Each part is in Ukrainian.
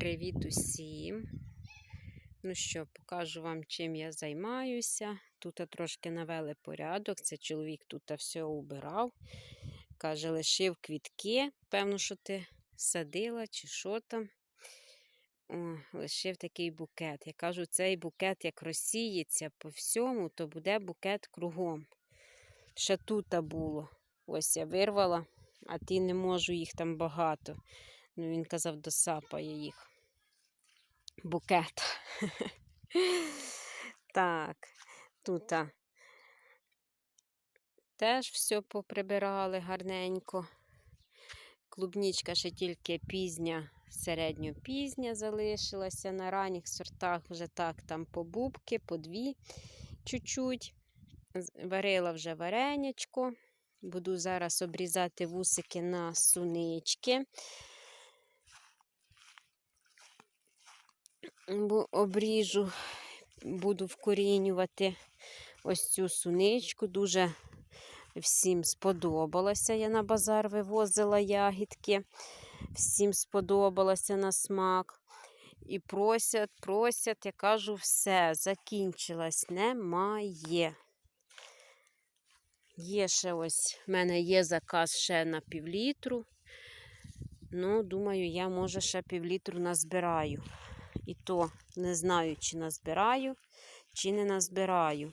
Привіт усім! Ну що, покажу вам, чим я займаюся. Тут трошки навели порядок. Це чоловік тут все убирав. Каже, лишив квітки. Певно, що ти садила чи що там. О, лишив такий букет. Я кажу, цей букет як розсіється по всьому, то буде букет кругом. Ще тут було. Ось я вирвала, а ті не можу їх там багато. Ну, він казав, досапає їх. Букет. так, тут теж все поприбирали гарненько. Клубнічка ще тільки пізня, середньопізня залишилася. На ранніх сортах вже так, там по бубки, по дві чуть-чуть. Варила вже варенячко. Буду зараз обрізати вусики на сунички. Обріжу, буду вкорінювати ось цю суничку. Дуже всім сподобалося. Я на базар вивозила ягідки, всім сподобалося на смак. І просять, просять, я кажу, все, закінчилось, немає. Є ще ось, в мене є заказ ще на півлітру. Ну, думаю, я, може, ще півлітру назбираю. І то не знаю, чи назбираю, чи не назбираю.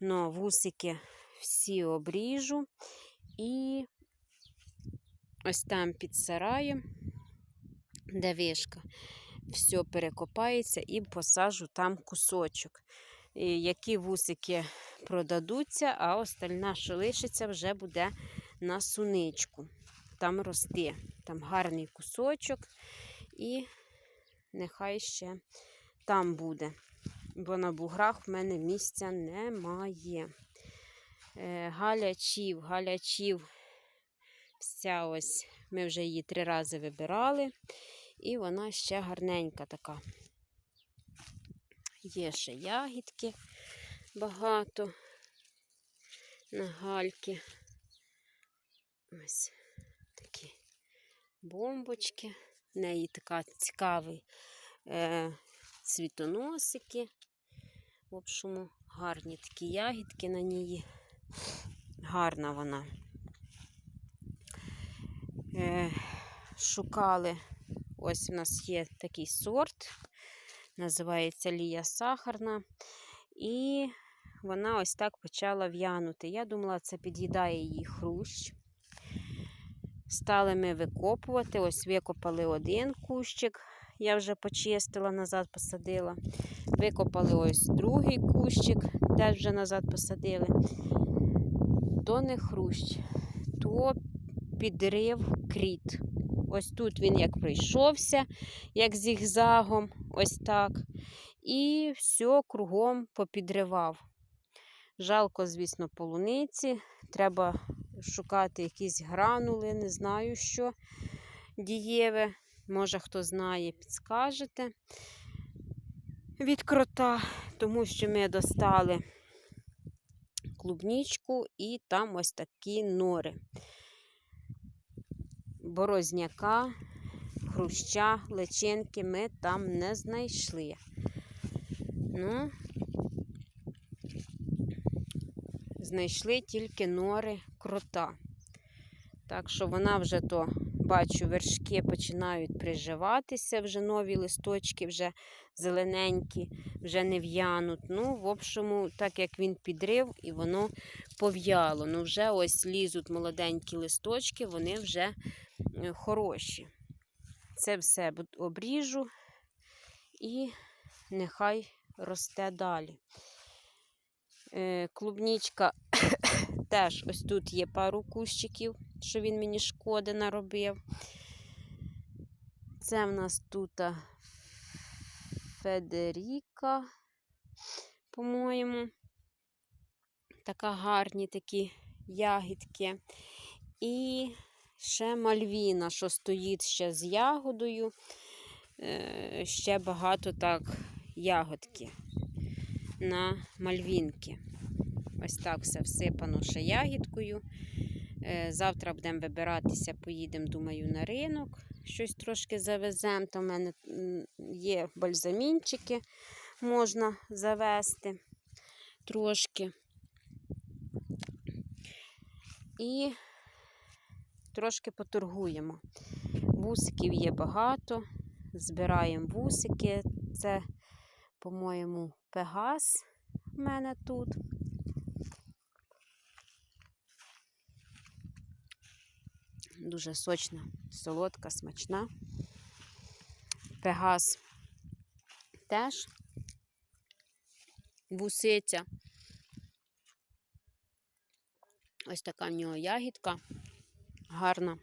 Но вусики всі обріжу. І ось там під сараєм, де вишка, все перекопається і посажу там кусочок. Які вусики продадуться, а остальна, що лишиться, вже буде на суничку. Там росте. Там гарний кусочок. І нехай ще там буде. Бо на буграх в мене місця немає. Е, галячів, галячів. Вся ось, ми вже її три рази вибирали, і вона ще гарненька така. Є ще ягідки багато на гальки. Ось такі бомбочки. В неї така цікавий е, цвітоносики. В общому, гарні такі ягідки на ній. Гарна вона. Е, Шукали, ось у нас є такий сорт, називається Лія Сахарна. І вона ось так почала в'янути. Я думала, це під'їдає її хрущ. Стали ми викопувати. Ось викопали один кущик, я вже почистила, назад посадила. Викопали ось другий кущик, теж вже назад посадили. То не хрущ, то підрив кріт. Ось тут він як прийшовся, як зігзагом, ось так. І все кругом попідривав. Жалко, звісно, полуниці. Треба шукати якісь гранули, не знаю що дієве. Може, хто знає, підскажете від крота, тому що ми достали клубнічку і там ось такі нори. Борозняка, хруща, личинки ми там не знайшли. Ну, знайшли тільки нори крота. Так що вона вже то, бачу, вершки починають приживатися, вже нові листочки, вже зелененькі, вже не в'януть. Ну, в общому, так як він підрив, і воно пов'яло. Ну, вже ось лізуть молоденькі листочки, вони вже е, хороші. Це все обріжу і нехай росте далі. Е, клубнічка теж ось тут є пару кущиків, що він мені шкоди наробив. Це в нас тут Федеріка, по-моєму. Така гарні такі ягідки. І ще мальвіна, що стоїть ще з ягодою. Е, ще багато так ягодки на мальвінки. Ось так все всипано ще ягідкою. Е, завтра будемо вибиратися, поїдемо, думаю, на ринок, щось трошки завеземо. Там в мене є бальзамінчики, можна завести трошки. І трошки поторгуємо. Вусиків є багато. Збираємо вусики. Це, по-моєму, пегас в мене тут. Дуже сочна, солодка, смачна. Пегас теж вусиця. Ось така в нього ягідка. Гарна.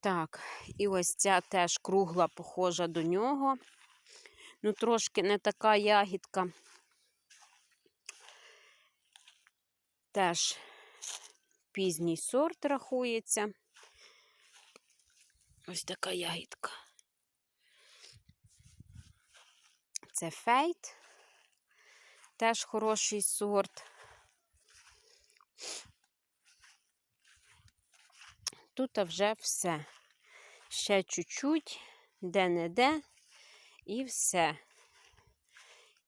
Так, і ось ця теж кругла, похожа до нього. Ну, трошки не така ягідка. Теж пізній сорт рахується. Ось така ягідка. Це фейт. Теж хороший сорт. Тут вже все. Ще чуть-чуть, де-не-де, і все.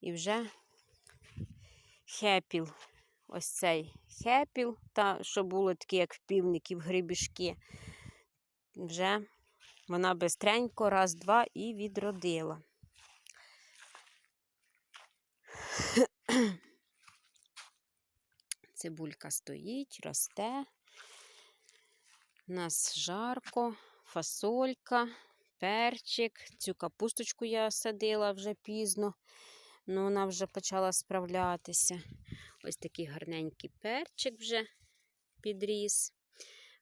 І вже хепіл. Ось цей хепіл, та, що було таке, як в півників, грибішки. Вже вона бистренько, раз-два і відродила. Цибулька стоїть, росте. У нас жарко, фасолька, перчик. Цю капусточку я садила вже пізно, але вона вже почала справлятися. Ось такий гарненький перчик вже підріс.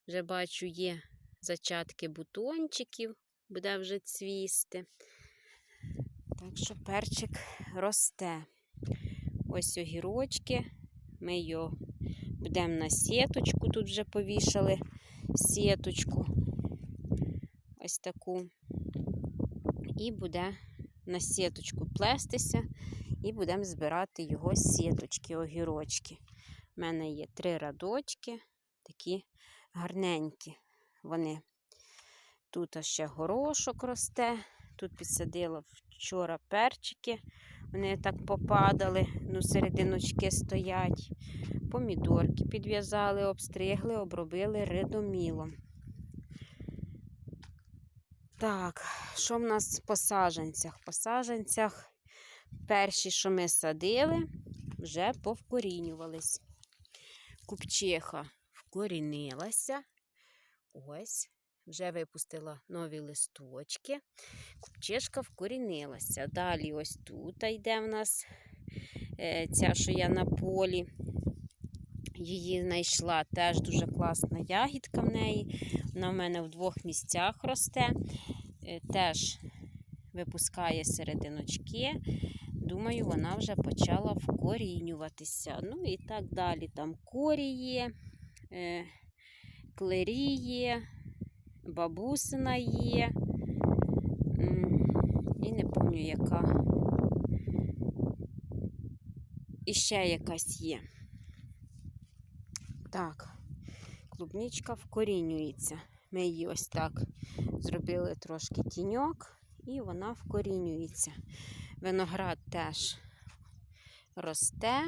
Вже бачу, є зачатки бутончиків, буде вже цвісти. Так що перчик росте. Ось огірочки. Ми його будемо на сіточку. Тут вже повішали сіточку. Ось таку. І буде на сіточку плестися, і будемо збирати його сіточки, огірочки. У мене є три радочки, такі гарненькі. Вони. Тут ще горошок росте. Тут підсадила вчора перчики. Вони так попадали, ну, серединочки стоять. Помідорки підв'язали, обстригли, обробили ридомілом. Так, що в нас по саженцях? По саженцях перші, що ми садили, вже повкорінювались. Купчиха вкорінилася. Ось, вже випустила нові листочки. Купчишка вкорінилася. Далі ось тут йде в нас е, ця, що я на полі. Її знайшла теж дуже класна ягідка в неї. Вона в мене в двох місцях росте. Е, теж випускає серединочки. Думаю, вона вже почала вкорінюватися. Ну і так далі. Там корі є, е, клері є, бабусина є. І не пам'ятаю, яка. І ще якась є. Так, клубничка вкорінюється. Ми її ось так зробили трошки тіньок, і вона вкорінюється. Виноград теж росте.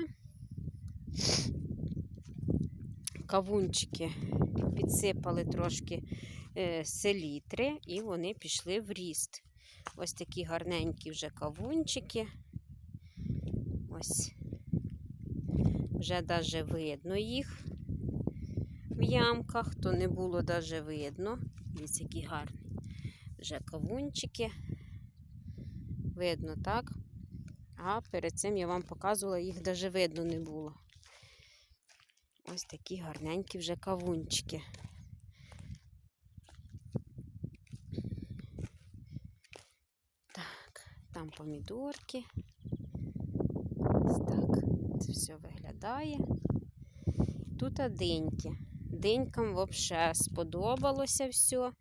Кавунчики підсипали трошки е, селітри, і вони пішли в ріст. Ось такі гарненькі вже кавунчики. Ось, вже навіть видно їх ямках, то не було навіть видно. Дивіться, які гарні вже кавунчики. Видно, так? А перед цим я вам показувала, їх навіть видно не було. Ось такі гарненькі вже кавунчики. Так, там помідорки. Ось так це все виглядає. Тут диньки. Динькам взагалі сподобалося все.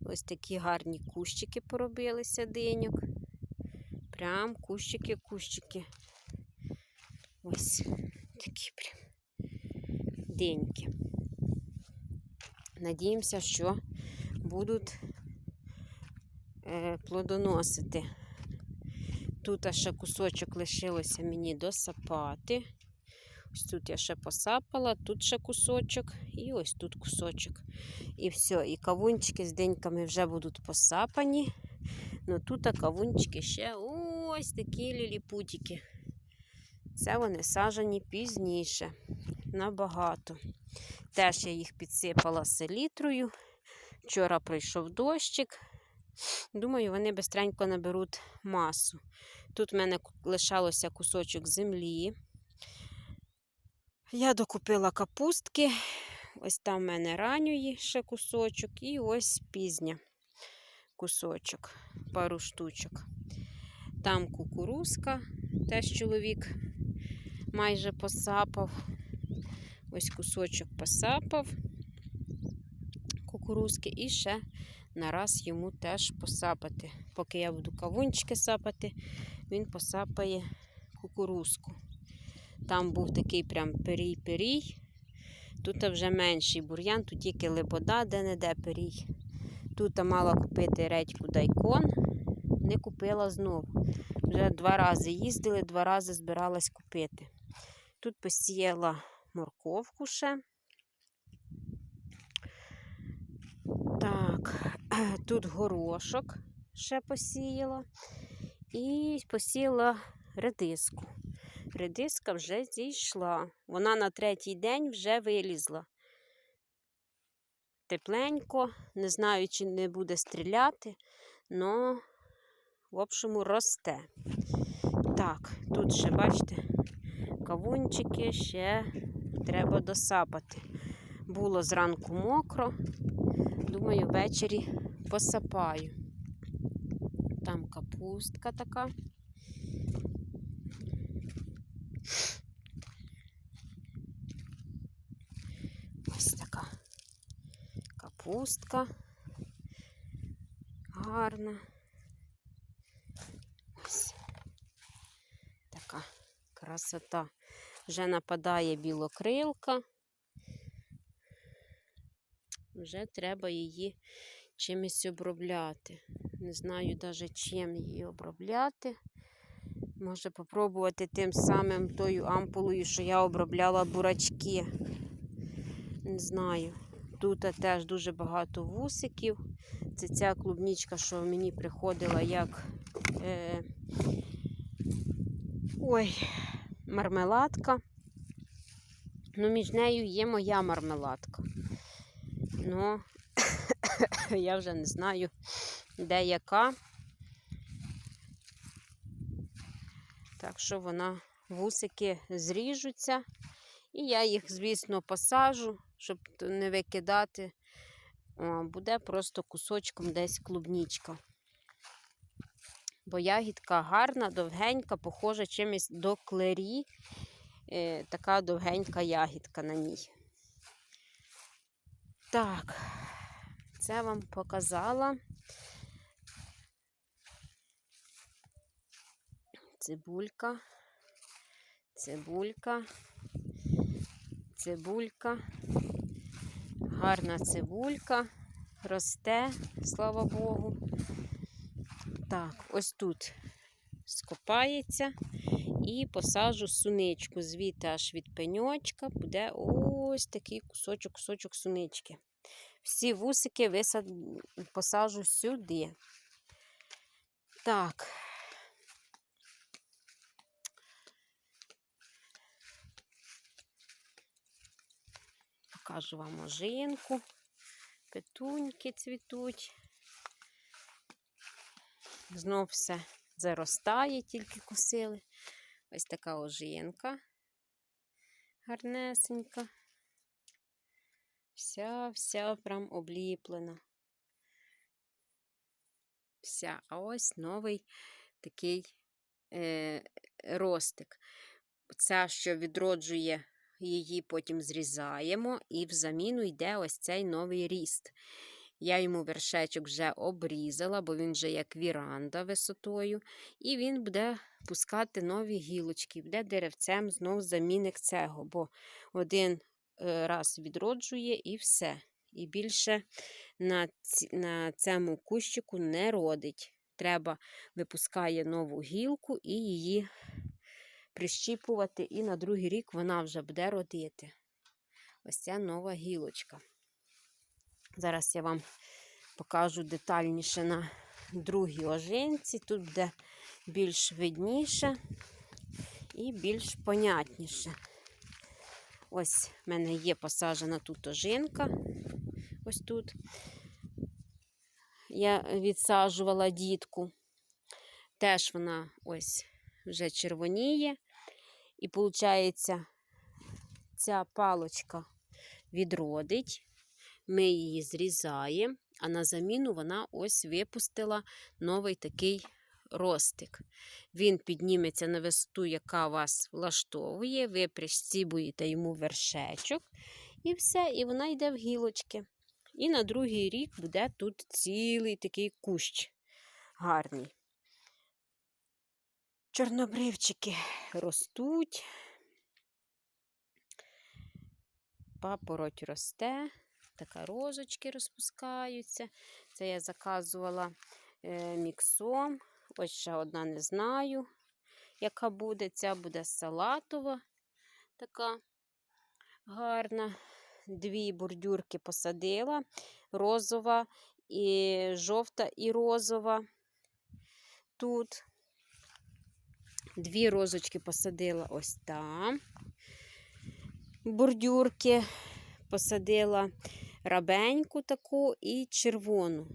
Ось такі гарні кущики поробилися диньок. Прям кущики-кущики. Ось такі прям деньки. Надіємося, що будуть е, плодоносити. Тут ще кусочок лишилося мені досапати. Ось тут я ще посапала, тут ще кусочок, і ось тут кусочок. І все, і кавунчики з деньками вже будуть посапані. Ну тут кавунчики ще ось такі ліліпутики. Це вони сажені пізніше, набагато. Теж я їх підсипала селітрою. Вчора прийшов дощик. Думаю, вони бистренько наберуть масу. Тут в мене лишалося кусочок землі. Я докупила капустки. Ось там в мене ранньої ще кусочок, і ось пізня кусочок, пару штучок. Там кукурузка, теж чоловік майже посапав. Ось кусочок посапав кукурузки і ще нараз йому теж посапати. Поки я буду кавунчики сапати, він посапає кукурузку. Там був такий прям перій-перій. Тут вже менший бур'ян, тут тільки лебода, де-не-де перій. Тут мала купити редьку дайкон, не купила знову. Вже два рази їздили, два рази збиралась купити. Тут посіяла морковку ще. Так, тут горошок ще посіяла. І посіяла редиску. Редиска вже зійшла. Вона на третій день вже вилізла. Тепленько, не знаю, чи не буде стріляти, але, в общому, росте. Так, тут ще, бачите, кавунчики ще треба досапати. Було зранку мокро, думаю, ввечері посапаю. Там капустка така. Ось така капустка. Гарна. Така красота. Вже нападає білокрилка. Вже треба її чимось обробляти. Не знаю навіть чим її обробляти. Може попробувати тим самим тою ампулою, що я обробляла бурачки. Не знаю. Тут теж дуже багато вусиків. Це ця клубнічка, що мені приходила як е, ой, мармеладка. Ну, між нею є моя мармеладка. Ну, я вже не знаю, де яка. Так що вона вусики зріжуться. І я їх, звісно, посажу, щоб не викидати. О, буде просто кусочком десь клубнічка. Бо ягідка гарна, довгенька, похожа чимось до клері. Е, така довгенька ягідка на ній. Так, це вам показала. Цибулька, цибулька, цибулька, гарна цибулька, росте, слава Богу. Так, ось тут скопається і посаджу суничку. Звідти аж від пеньочка буде ось такий кусочок, кусочок сунички. Всі вусики висад... посажу сюди. Так. Покажу вам ожинку. Петуньки цвітуть. Знов все заростає, тільки косили. Ось така ожинка. Гарнесенька. Вся, вся прям обліплена. Вся. А ось новий такий е, ростик. Ця, що відроджує її, потім зрізаємо, і в заміну йде ось цей новий ріст. Я йому вершечок вже обрізала, бо він вже як віранда висотою. І він буде пускати нові гілочки, буде деревцем знов замінник цього, бо один е, раз відроджує і все. і більше на, ці, на цьому кущику не родить. Треба випускає нову гілку і її прищіпувати, і на другий рік вона вже буде родити. Ось ця нова гілочка. Зараз я вам покажу детальніше на другій ожинці. Тут буде більш видніше і більш понятніше. Ось в мене є посаджена тут ожинка. Ось тут. Я відсаджувала дітку. Теж вона ось вже червоніє. І виходить, ця палочка відродить. Ми її зрізаємо, а на заміну вона ось випустила новий такий ростик. Він підніметься на висоту, яка вас влаштовує. Ви прищібуєте йому вершечок, і все, і вона йде в гілочки. І на другий рік буде тут цілий такий кущ гарний. Чорнобривчики ростуть, папороть росте, така розочки розпускаються. Це я заказувала е, міксом. Ось ще одна не знаю, яка буде. Ця буде салатова, така гарна. Дві бордюрки посадила, розова, і жовта і розова. Тут дві розочки посадила ось там. Бордюрки посадила рабеньку таку і червону.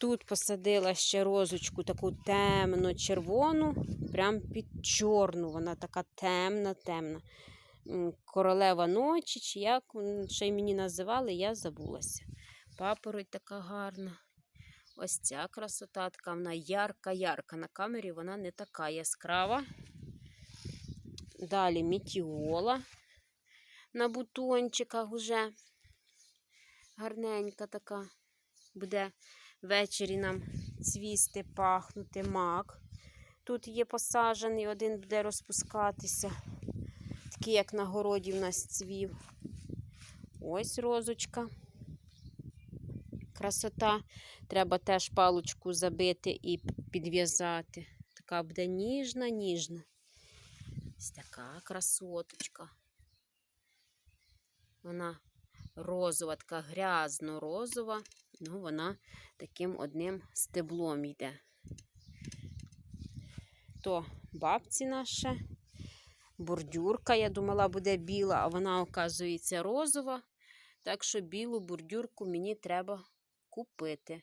Тут посадила ще розочку таку темно-червону, прям під чорну. Вона така темна, темна. Королева ночі, чи як ще й мені називали, я забулася. Папороть така гарна. Ось ця красота, така вона ярка-ярка. На камері вона не така яскрава. Далі мітіола на бутончиках уже гарненька така. Буде ввечері нам цвісти, пахнути мак. Тут є посаджений, один буде розпускатися. Такий, як на городі в нас цвів. Ось розочка. Красота. Треба теж палочку забити і підв'язати. Така буде ніжна, ніжна. Ось така красоточка. Вона розова, така грязно-розова, ну вона таким одним стеблом йде. То бабці наша бордюрка, я думала, буде біла, а вона, оказується, розова. Так що білу бордюрку мені треба купити.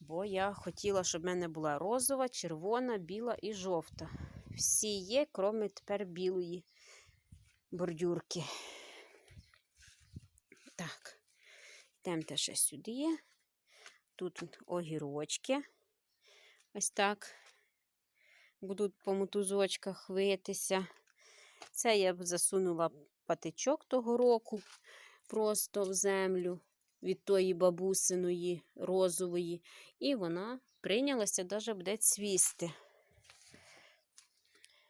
Бо я хотіла, щоб в мене була розова, червона, біла і жовта. Всі є, крім тепер білої бордюрки. Так, йдемо ще сюди. Тут огірочки. Ось так. Будуть по мотузочках витися. Це я б засунула патичок того року просто в землю від тої бабусиної розової. І вона прийнялася, навіть буде цвісти.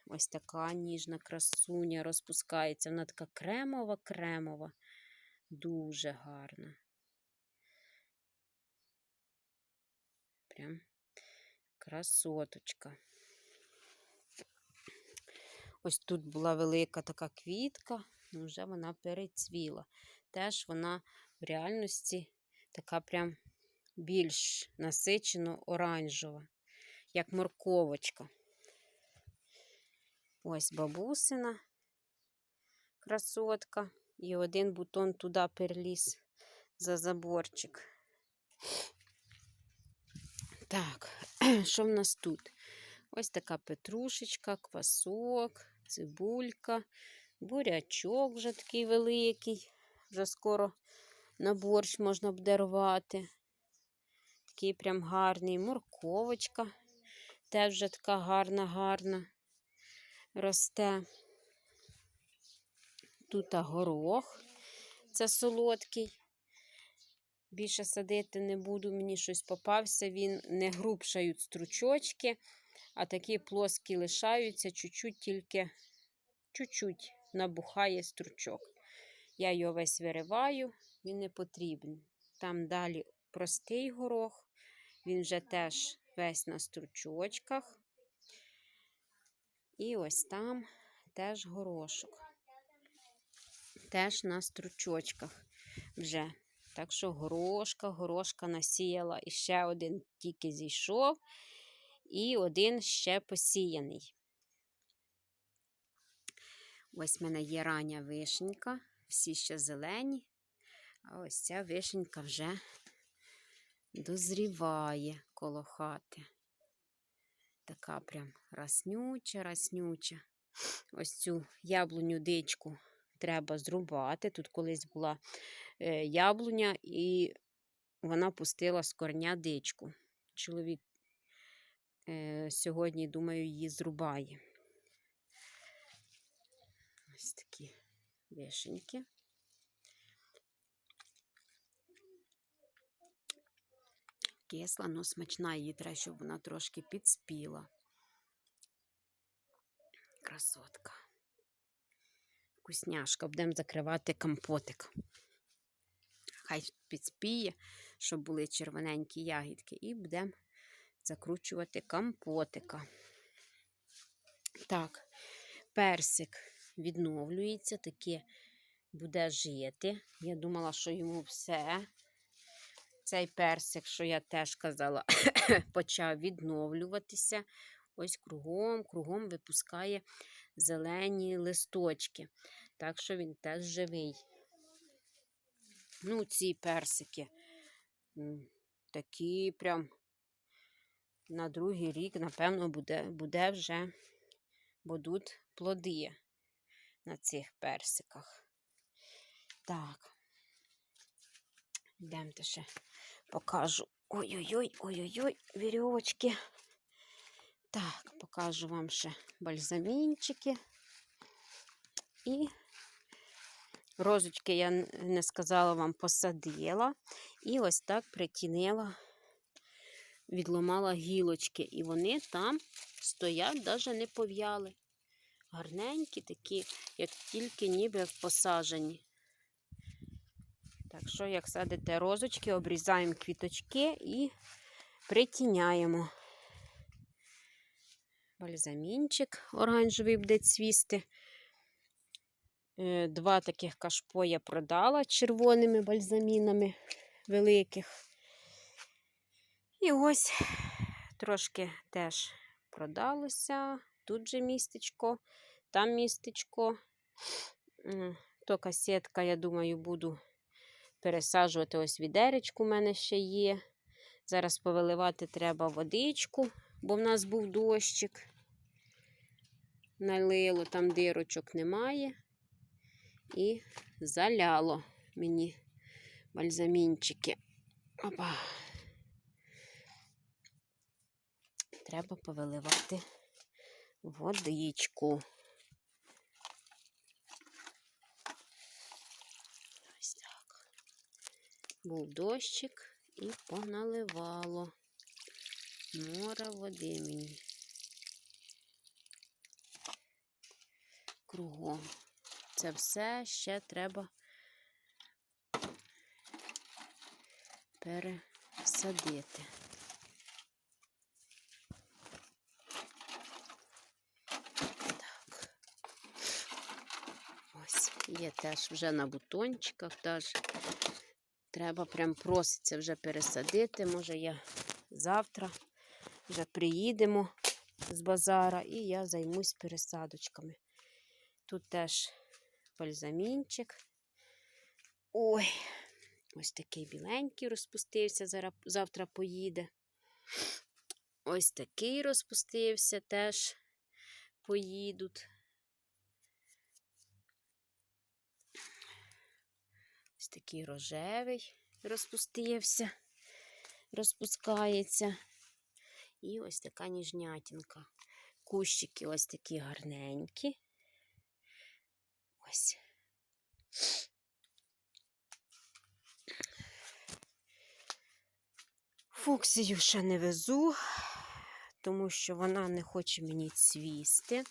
Ось така ніжна красуня розпускається. Вона така кремова-кремова, дуже гарна. Прям красоточка. Ось тут була велика така квітка, ну вже вона перецвіла. Теж вона в реальності така прям більш насичено оранжева, як морковочка. Ось бабусина красотка. І один бутон туди переліз за заборчик. Так, що в нас тут? Ось така петрушечка, квасок, цибулька, бурячок вже такий великий. Вже скоро на борщ можна буде рвати. Такий прям гарний морковочка. Теж вже така гарна, гарна росте. Тут горох, це солодкий. Більше садити не буду, мені щось попався. Він не грубшають стручочки, а такі плоскі лишаються, чуть-чуть тільки чуть-чуть набухає стручок. Я його весь вириваю, він не потрібен. Там далі простий горох, він вже теж весь на стручочках. І ось там теж горошок. Теж на стручочках вже. Так що горошка, горошка насіяла. І ще один тільки зійшов, і один ще посіяний. Ось в мене є рання вишенька, всі ще зелені. А ось ця вишенька вже дозріває коло хати. Така прям раснюча, раснюча. Ось цю яблуню дичку треба зрубати. Тут колись була е, яблуня, і вона пустила з корня дичку. Чоловік е, сьогодні, думаю, її зрубає. Ось такі вишеньки. Кисла, але смачна її щоб вона трошки підспіла. Красотка. Вкусняшка. Будемо закривати компотик. Хай підспіє, щоб були червоненькі ягідки, і будемо закручувати компотика. Так, персик відновлюється, таке буде жити. Я думала, що йому все. Цей персик, що я теж казала, почав відновлюватися. Ось кругом, кругом випускає зелені листочки. Так що він теж живий. Ну, ці персики такі прям на другий рік, напевно, буде, буде вже будуть плоди на цих персиках. Так. Йдемте ще покажу. Ой-ой-ой, ой-ой-ой, вірьовочки. Так, покажу вам ще бальзамінчики. І розочки я не сказала вам, посадила. І ось так притінила, відломала гілочки. І вони там стоять, навіть не пов'яли. Гарненькі такі, як тільки ніби посажені. Так що, як садите розочки, обрізаємо квіточки і притіняємо. Бальзамінчик оранжевий буде цвісти. Е, Два таких кашпо я продала червоними бальзамінами великих. І ось трошки теж продалося. Тут же містечко, там містечко. То касетка, я думаю, буду пересаджувати ось відеречку в мене ще є. Зараз повиливати треба водичку, бо в нас був дощик. Налило, там дирочок немає. І заляло мені бальзамінчики. Опа. Треба повиливати водичку. Ось так. Був дощик і поналивало. Море води мені. Кругом. Це все ще треба пересадити. Так. Ось, є теж вже на бутончиках теж. Треба прям проситься вже пересадити. Може, я завтра вже приїдемо з базара і я займусь пересадочками. Тут теж бальзамінчик. Ой, ось такий біленький розпустився, завтра поїде. Ось такий розпустився, теж поїдуть. Ось такий рожевий розпустився, розпускається. І ось така ніжнятінка. Кущики ось такі гарненькі. Ось. Фуксію ще не везу, тому що вона не хоче мені цвісти.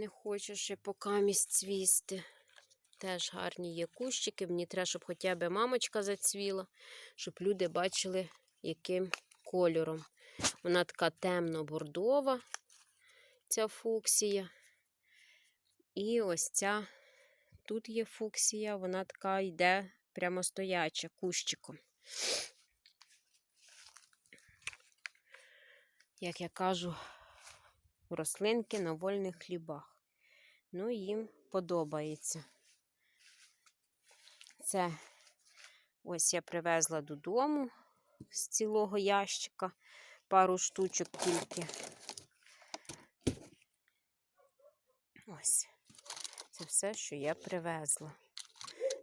Не хоче ще покамість цвісти. Теж гарні є кущики. Мені треба, щоб хоча б мамочка зацвіла, щоб люди бачили, яким кольором. Вона така темно-бордова, ця фуксія. І ось ця тут є фуксія, вона така йде прямо стояча кущиком. Як я кажу, рослинки на вольних хлібах. Ну, їм подобається. Це ось я привезла додому з цілого ящика пару штучок тільки. Ось. Це все, що я привезла.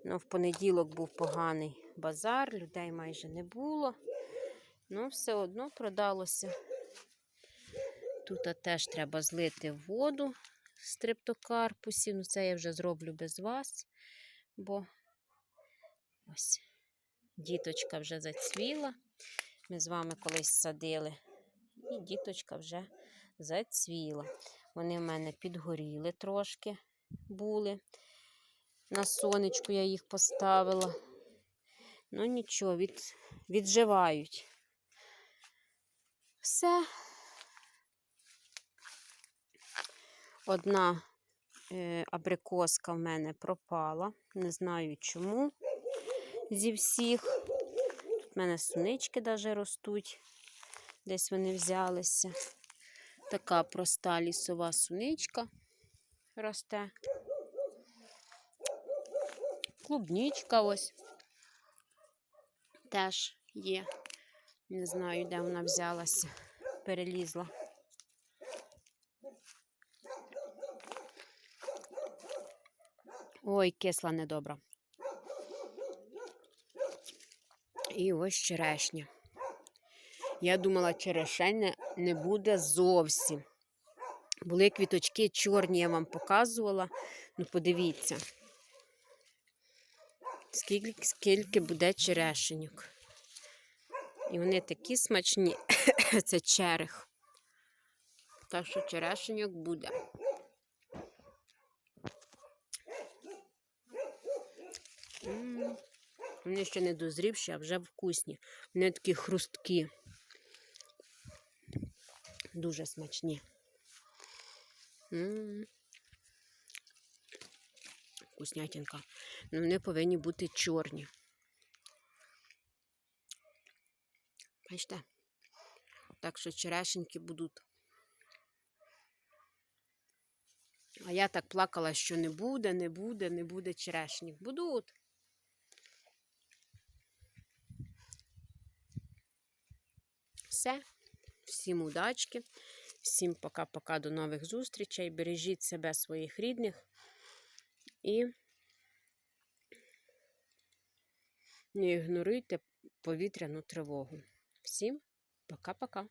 Ну, в понеділок був поганий базар, людей майже не було. Ну, все одно продалося. Тут теж треба злити воду з стрептокарпусів. Ну, це я вже зроблю без вас, бо ось діточка вже зацвіла. Ми з вами колись садили. І діточка вже зацвіла. Вони в мене підгоріли трошки були. На сонечку я їх поставила. Ну нічого, від, відживають. Все. Одна е, абрикоска в мене пропала. Не знаю чому зі всіх. Тут в мене сунички навіть ростуть. Десь вони взялися. Така проста лісова суничка росте. Клубнічка ось теж є. Не знаю, де вона взялася, перелізла. Ой, кисла недобра. І ось черешня. Я думала, черешень не буде зовсім. Були квіточки чорні, я вам показувала. Ну, подивіться, скільки, скільки буде черешеньок. І вони такі смачні, це черех. Так що черешеньок буде. М, Вони ще не дозрівші, а вже вкусні. Вони такі хрусткі. Дуже смачні. М. Вкуснятинка. Ну, вони повинні бути чорні. Бачите? Так що черешеньки будуть. А я так плакала, що не буде, не буде, не буде черешніх. Будуть. Все. Всім удачки. Всім пока-пока до нових зустрічей. Бережіть себе, своїх рідних. І не ігноруйте повітряну тривогу. Всім пока-пока.